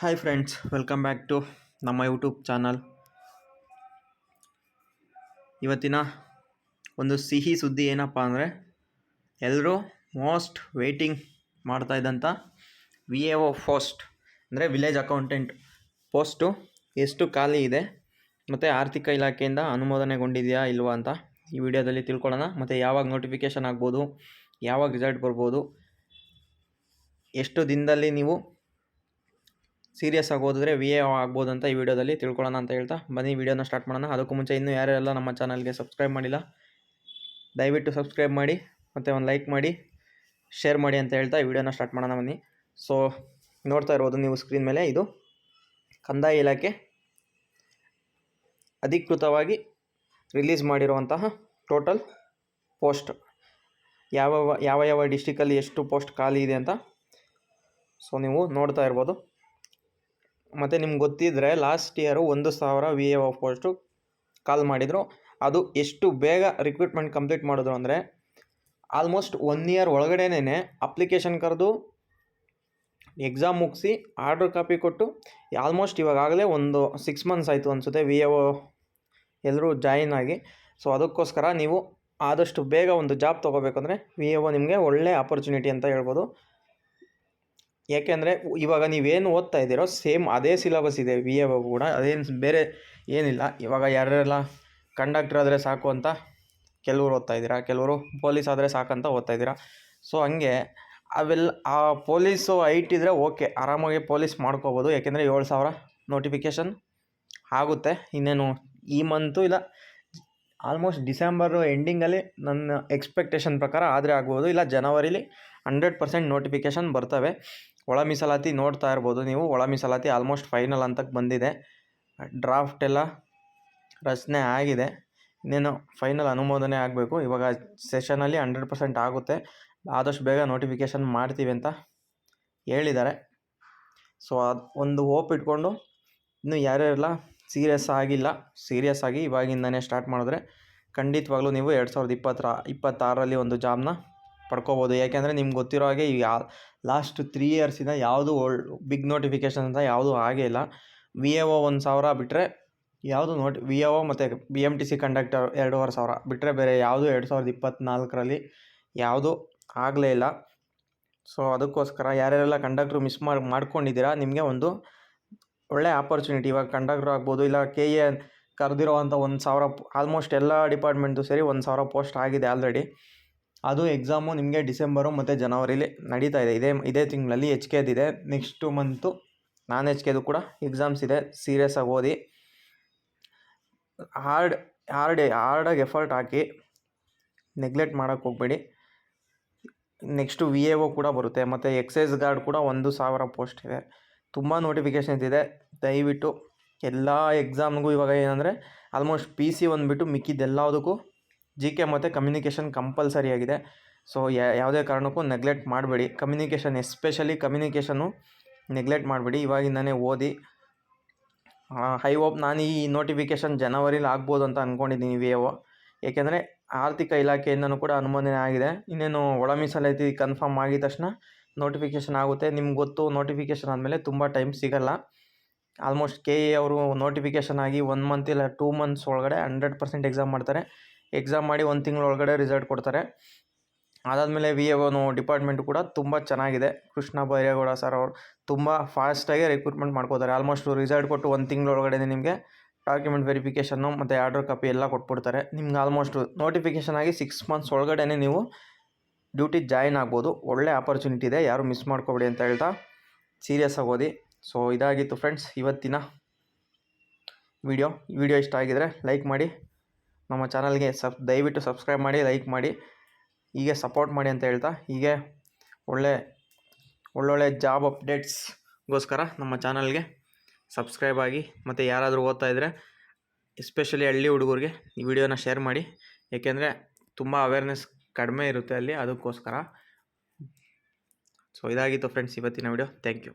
Hi friends welcome back to ನಮ್ಮ YouTube channel ಇವತ್ತಿನ ಒಂದು ಸಿಹಿ ಸುದ್ದಿ ಏನಪ್ಪ ಅಂದರೆ ಎಲ್ಲರೂ ಮೋಸ್ಟ್ ವೇಟಿಂಗ್ ಮಾಡ್ತಾ ಇದ್ದಂಥ ವಿ ಎ ಒ ಪೋಸ್ಟ್ ಅಂದರೆ ವಿಲೇಜ್ ಅಕೌಂಟೆಂಟ್ ಪೋಸ್ಟು ಎಷ್ಟು ಖಾಲಿ ಇದೆ, ಮತ್ತು ಆರ್ಥಿಕ ಇಲಾಖೆಯಿಂದ ಅನುಮೋದನೆಗೊಂಡಿದೆಯಾ ಇಲ್ವಾ ಅಂತ ಈ ವಿಡಿಯೋದಲ್ಲಿ ತಿಳ್ಕೊಳ್ಳೋಣ. ಮತ್ತು ಯಾವಾಗ ನೋಟಿಫಿಕೇಷನ್ ಆಗ್ಬೋದು, ಯಾವಾಗ ರಿಸಲ್ಟ್ ಬರ್ಬೋದು, ಎಷ್ಟು ದಿನದಲ್ಲಿ ನೀವು ಸೀರಿಯಸ್ ಆಗಿ ಓದಿದ್ರೆ ವಿ ಎ ಆಗ್ಬೋದು ಅಂತ ಈ ವಿಡಿಯೋದಲ್ಲಿ ತಿಳ್ಕೊಳ್ಳೋಣ ಅಂತ ಹೇಳ್ತಾ ಬನ್ನಿ, ವಿಡಿಯೋನ ಸ್ಟಾರ್ಟ್ ಮಾಡೋಣ. ಅದಕ್ಕೂ ಮುಂಚೆ ಇನ್ನೂ ಯಾರೆಲ್ಲ ನಮ್ಮ ಚಾನಲ್ಗೆ ಸಬ್ಸ್ಕ್ರೈಬ್ ಮಾಡಿಲ್ಲ, ದಯವಿಟ್ಟು ಸಬ್ಸ್ಕ್ರೈಬ್ ಮಾಡಿ ಮತ್ತು ಒಂದು ಲೈಕ್ ಮಾಡಿ, ಶೇರ್ ಮಾಡಿ ಅಂತ ಹೇಳ್ತಾ ಈ ವಿಡಿಯೋನ ಸ್ಟಾರ್ಟ್ ಮಾಡೋಣ ಬನ್ನಿ. ಸೊ ನೋಡ್ತಾ ಇರ್ಬೋದು ನೀವು ಸ್ಕ್ರೀನ್ ಮೇಲೆ ಇದು ಕಂದಾಯ ಇಲಾಖೆ ಅಧಿಕೃತವಾಗಿ ರಿಲೀಸ್ ಮಾಡಿರುವಂತಹ ಟೋಟಲ್ ಪೋಸ್ಟ್. ಯಾವ ಯಾವ ಯಾವ ಡಿಸ್ಟಿಕಲ್ಲಿ ಎಷ್ಟು ಪೋಸ್ಟ್ ಖಾಲಿ ಇದೆ ಅಂತ ಸೊ ನೀವು ನೋಡ್ತಾ ಇರ್ಬೋದು. ಮತ್ತು ನಿಮ್ಗೆ ಗೊತ್ತಿದ್ದರೆ ಲಾಸ್ಟ್ ಇಯರು ಒಂದು ಸಾವಿರ V A O post call ಮಾಡಿದರು. ಅದು ಎಷ್ಟು ಬೇಗ ರಿಕ್ರೂಟ್ಮೆಂಟ್ ಕಂಪ್ಲೀಟ್ ಮಾಡಿದ್ರು ಅಂದರೆ ಆಲ್ಮೋಸ್ಟ್ ಒನ್ ಇಯರ್ ಒಳಗಡೆನೇ ಅಪ್ಲಿಕೇಶನ್ ಕರೆದು ಎಕ್ಸಾಮ್ ಮುಗಿಸಿ ಆರ್ಡ್ರ್ ಕಾಪಿ ಕೊಟ್ಟು ಆಲ್ಮೋಸ್ಟ್ ಇವಾಗಲೇ ಒಂದು ಸಿಕ್ಸ್ ಮಂತ್ಸ್ ಆಯಿತು ಅನಿಸುತ್ತೆ ವಿ ಎ ಒ ಎಲ್ಲರೂ ಜಾಯಿನ್ ಆಗಿ. ಸೊ ಅದಕ್ಕೋಸ್ಕರ ನೀವು ಆದಷ್ಟು ಬೇಗ ಒಂದು ಜಾಬ್ ತೊಗೋಬೇಕಂದ್ರೆ ವಿ ಎ ಒ ನಿಮಗೆ ಒಳ್ಳೆ ಆಪರ್ಚುನಿಟಿ ಅಂತ ಹೇಳ್ಬೋದು. ಯಾಕೆಂದರೆ ಇವಾಗ ನೀವೇನು ಓದ್ತಾ ಇದ್ದೀರೋ ಸೇಮ್ ಅದೇ ಸಿಲಬಸ್ ಇದೆ ವಿ ಎ ಕೂಡ, ಅದೇನು ಬೇರೆ ಏನಿಲ್ಲ. ಇವಾಗ ಯಾರೆಲ್ಲ ಕಂಡಕ್ಟ್ರ್ ಆದರೆ ಸಾಕು ಅಂತ ಕೆಲವರು ಓದ್ತಾ ಇದ್ದೀರಾ? ಕೆಲವರು ಪೊಲೀಸ್ ಆದರೆ ಸಾಕಂತ ಓದ್ತಾ ಇದ್ದೀರಾ? ಸೊ ಹಂಗೆ ಅವೆಲ್ಲ ಆ ಪೊಲೀಸು ಐಟ್ ಇದ್ದರೆ ಓಕೆ ಆರಾಮಾಗಿ ಪೊಲೀಸ್ ಮಾಡ್ಕೋಬೋದು. ಯಾಕೆಂದರೆ ಏಳು ಸಾವಿರ ನೋಟಿಫಿಕೇಷನ್ ಆಗುತ್ತೆ. ಇನ್ನೇನು ಈ ಮಂತು ಇಲ್ಲ. ಆಲ್ಮೋಸ್ಟ್ ಡಿಸೆಂಬರು ಎಂಡಿಂಗಲ್ಲಿ ನನ್ನ ಎಕ್ಸ್ಪೆಕ್ಟೇಷನ್ ಪ್ರಕಾರ ಆದರೆ ಆಗ್ಬೋದು. ಇಲ್ಲ ಜನವರಿಲಿ ಹಂಡ್ರೆಡ್ ಪರ್ಸೆಂಟ್ ನೋಟಿಫಿಕೇಷನ್ ಬರ್ತವೆ. ಒಳ ಮೀಸಲಾತಿ ನೋಡ್ತಾ ಇರ್ಬೋದು ನೀವು. ಒಳ ಮೀಸಲಾತಿ ಆಲ್ಮೋಸ್ಟ್ ಫೈನಲ್ ಅಂತಕ್ಕೆ ಬಂದಿದೆ. ಡ್ರಾಫ್ಟ್ ಎಲ್ಲ ರಚನೆ ಆಗಿದೆ. ಇನ್ನೇನು ಫೈನಲ್ ಅನುಮೋದನೆ ಆಗಬೇಕು. ಇವಾಗ ಸೆಷನಲ್ಲಿ ಹಂಡ್ರೆಡ್ ಪರ್ಸೆಂಟ್ ಆಗುತ್ತೆ. ಆದಷ್ಟು ಬೇಗ ನೋಟಿಫಿಕೇಷನ್ ಮಾಡ್ತೀವಿ ಅಂತ ಹೇಳಿದ್ದಾರೆ. ಸೊ ಅದು ಒಂದು ಹೋಪ್ ಇಟ್ಕೊಂಡು ಇನ್ನು ಯಾರ್ಯಾರೆಲ್ಲ ಸೀರಿಯಸ್ ಆಗಿಲ್ಲ ಸೀರಿಯಸ್ ಆಗಿ ಇವಾಗಿಂದನೇ ಸ್ಟಾರ್ಟ್ ಮಾಡಿದ್ರೆ ಖಂಡಿತವಾಗ್ಲೂ ನೀವು ಎರಡು ಸಾವಿರದ ಇಪ್ಪತ್ತರ, ಇಪ್ಪತ್ತಾರರಲ್ಲಿ ಒಂದು ಜಾಬ್ನ ಪಡ್ಕೋಬೋದು. ಯಾಕೆಂದರೆ ನಿಮ್ಗೆ ಗೊತ್ತಿರೋ ಹಾಗೆ ಈ ಯಾ ಲಾಸ್ಟ್ ತ್ರೀ ಇಯರ್ಸಿಂದ ಯಾವುದು ಒಳ್ ಬಿಗ್ ನೋಟಿಫಿಕೇಷನ್ ಅಂತ ಯಾವುದೂ ಆಗೇ ಇಲ್ಲ. ವಿ ಎ ಒ ಒಂದು ಸಾವಿರ ಬಿಟ್ಟರೆ ಯಾವುದು ನೋಟಿ ವಿ ಎ ಒ ಮತ್ತು B M T C conductor ಎರಡೂವರೆ ಸಾವಿರ ಬಿಟ್ಟರೆ ಬೇರೆ ಯಾವುದು ಎರಡು ಸಾವಿರದ ಇಪ್ಪತ್ತ್ನಾಲ್ಕರಲ್ಲಿ ಯಾವುದೂ ಆಗಲೇ ಇಲ್ಲ. ಸೊ ಅದಕ್ಕೋಸ್ಕರ ಯಾರ್ಯಾರೆಲ್ಲ ಕಂಡಕ್ಟ್ರು ಮಿಸ್ ಮಾಡಿ, ಮಾಡ್ಕೊಂಡಿದ್ದೀರಾ, ನಿಮಗೆ ಒಂದು ಒಳ್ಳೆ ಆಪರ್ಚುನಿಟಿ ಇವಾಗ ಕಂಡಕ್ಟ್ರು ಆಗ್ಬೋದು. ಇಲ್ಲ ಕೆ ಎ ಕರೆದಿರೋವಂಥ ಒಂದು ಸಾವಿರ ಆಲ್ಮೋಸ್ಟ್ ಎಲ್ಲ ಡಿಪಾರ್ಟ್ಮೆಂಟು ಸೇರಿ ಒಂದು ಸಾವಿರ ಪೋಸ್ಟ್ ಆಗಿದೆ ಆಲ್ರೆಡಿ ಅದು ಎಕ್ಸಾಮು ನಿಮಗೆ ಡಿಸೆಂಬರು ಮತ್ತು ಜನವರಿಲಿ ನಡೀತಾ ಇದೆ. ಇದೇ ಇದೇ ತಿಂಗಳಲ್ಲಿ ಎಚ್ ಇದೆ. ನೆಕ್ಸ್ಟು ಮಂತು ನಾನ್ ಎಚ್ ಕೆದು ಕೂಡ ಎಕ್ಸಾಮ್ಸ್ ಇದೆ. ಸೀರಿಯಸ್ಸಾಗಿ ಓದಿ ಹಾರ್ಡ್ ಹಾರ್ಡ್ ಹಾರ್ಡಾಗಿ ಎಫರ್ಟ್ ಹಾಕಿ ನೆಗ್ಲೆಕ್ಟ್ ಮಾಡೋಕ್ಕೆ ಹೋಗಬೇಡಿ. ನೆಕ್ಸ್ಟು ವಿ ಎ ಒ ಕೂಡ ಬರುತ್ತೆ. ಮತ್ತು ಎಕ್ಸೈಸ್ ಗಾರ್ಡ್ ಕೂಡ ಒಂದು ಸಾವಿರ ಪೋಸ್ಟ್ ಇದೆ. ತುಂಬ ನೋಟಿಫಿಕೇಷನ್ಸ್ ಇದೆ. ದಯವಿಟ್ಟು ಎಲ್ಲ ಎಕ್ಸಾಮ್ಗೂ ಇವಾಗ ಏನಂದರೆ ಆಲ್ಮೋಸ್ಟ್ ಪಿ ಸಿ ಬಂದುಬಿಟ್ಟು ಮಿಕ್ಕಿದ್ದೆಲ್ಲದಕ್ಕೂ ಜಿ ಕೆ ಮತ್ತು ಕಮ್ಯುನಿಕೇಷನ್ ಕಂಪಲ್ಸರಿ ಆಗಿದೆ. ಸೊ ಯಾವುದೇ ಕಾರಣಕ್ಕೂ ನೆಗ್ಲೆಕ್ಟ್ ಮಾಡಬೇಡಿ. ಕಮ್ಯುನಿಕೇಷನ್ ಎಸ್ಪೆಷಲಿ ಕಮ್ಯುನಿಕೇಷನ್ನು ನೆಗ್ಲೆಕ್ಟ್ ಮಾಡಬೇಡಿ. ಇವಾಗಿಂದನೇ ಓದಿ. ಹೈ ಹೋಪ್ ನಾನು ಈ ನೋಟಿಫಿಕೇಷನ್ ಜನವರಿಲಿ ಆಗ್ಬೋದು ಅಂತ ಅಂದ್ಕೊಂಡಿದ್ದೀನಿ ಓ ಏಕೆಂದರೆ ಆರ್ಥಿಕ ಇಲಾಖೆಯಿಂದನೂ ಕೂಡ ಅನುಮೋದನೆ ಆಗಿದೆ. ಇನ್ನೇನು ಒಳ ಮೀಸಲಾತಿ ಕನ್ಫರ್ಮ್ ಆಗಿದ ತಕ್ಷಣ ನೋಟಿಫಿಕೇಷನ್ ಆಗುತ್ತೆ. ನಿಮ್ಗೆ ಗೊತ್ತು ನೋಟಿಫಿಕೇಷನ್ ಆದಮೇಲೆ ತುಂಬ ಟೈಮ್ ಸಿಗಲ್ಲ. ಆಲ್ಮೋಸ್ಟ್ ಕೆ ಎ ಅವರು ನೋಟಿಫಿಕೇಷನ್ ಆಗಿ ಒನ್ ಮಂತ್ ಇಲ್ಲ ಟೂ ಮಂತ್ಸ್ ಒಳಗಡೆ ಹಂಡ್ರೆಡ್ ಪರ್ಸೆಂಟ್ ಎಕ್ಸಾಮ್ ಮಾಡ್ತಾರೆ. ಎಕ್ಸಾಮ್ ಮಾಡಿ ಒಂದು ತಿಂಗಳೊಳಗಡೆ ರಿಸಲ್ಟ್ ಕೊಡ್ತಾರೆ. ಅದಾದಮೇಲೆ ವಿ ಎ ಒನು ಡಿಪಾರ್ಟ್ಮೆಂಟ್ ಕೂಡ ತುಂಬ ಚೆನ್ನಾಗಿದೆ. ಕೃಷ್ಣ ಬೈರೇಗೌಡ ಸರ್ ಅವರು ತುಂಬ ಫಾಸ್ಟಾಗಿ ರಿಕ್ರೂಟ್ಮೆಂಟ್ ಮಾಡ್ಕೋತಾರೆ. ಆಲ್ಮೋಸ್ಟ್ ರಿಸಲ್ಟ್ ಕೊಟ್ಟು ಒಂದು ತಿಂಗಳೊಳಗಡೆ ನಿಮಗೆ ಡಾಕ್ಯುಮೆಂಟ್ ವೆರಿಫಿಕೇಷನ್ನು ಮತ್ತು ಆರ್ಡರ್ ಕಾಪಿ ಎಲ್ಲ ಕೊಟ್ಬಿಡ್ತಾರೆ. ನಿಮ್ಗೆ ಆಲ್ಮೋಸ್ಟ್ ನೋಟಿಫಿಕೇಷನ್ ಆಗಿ ಸಿಕ್ಸ್ ಮಂತ್ಸ್ ಒಳಗಡೆ ನೀವು ಡ್ಯೂಟಿ ಜಾಯಿನ್ ಆಗ್ಬೋದು. ಒಳ್ಳೆ ಆಪರ್ಚುನಿಟಿ ಇದೆ. ಯಾರು ಮಿಸ್ ಮಾಡ್ಕೋಬೇಡಿ ಅಂತ ಹೇಳ್ತಾ ಸೀರಿಯಸ್ ಓದಿ. ಸೊ ಇದಾಗಿತ್ತು ಫ್ರೆಂಡ್ಸ್ ಇವತ್ತಿನ ವಿಡಿಯೋ ವಿಡಿಯೋ ಇಷ್ಟ ಆಗಿದರೆ ಲೈಕ್ ಮಾಡಿ. ನಮ್ಮ ಚಾನಲ್ಗೆ ಸಬ್, ದಯವಿಟ್ಟು ಸಬ್ಸ್ಕ್ರೈಬ್ ಮಾಡಿ, ಲೈಕ್ ಮಾಡಿ, ಹೀಗೆ ಸಪೋರ್ಟ್ ಮಾಡಿ ಅಂತ ಹೇಳ್ತಾ, ಹೀಗೆ ಒಳ್ಳೆ, ಒಳ್ಳೊಳ್ಳೆ ಜಾಬ್ ಅಪ್ಡೇಟ್ಸ್ಗೋಸ್ಕರ ನಮ್ಮ ಚಾನಲ್ಗೆ ಸಬ್ಸ್ಕ್ರೈಬ್ ಆಗಿ, ಮತ್ತು ಯಾರಾದರೂ ಓದ್ತಾ ಇದ್ದರೆ ಎಸ್ಪೆಷಲಿ ಹಳ್ಳಿ ಹುಡುಗರಿಗೆ ಈ ವಿಡಿಯೋನ ಶೇರ್ ಮಾಡಿ, ಏಕೆಂದರೆ ತುಂಬ ಅವೇರ್ನೆಸ್ ಕಡಿಮೆ ಇರುತ್ತೆ ಅಲ್ಲಿ, ಅದಕ್ಕೋಸ್ಕರ. ಸೊ ಇದಾಗಿತ್ತು ಫ್ರೆಂಡ್ಸ್ ಇವತ್ತಿನ ವಿಡಿಯೋ. Thank you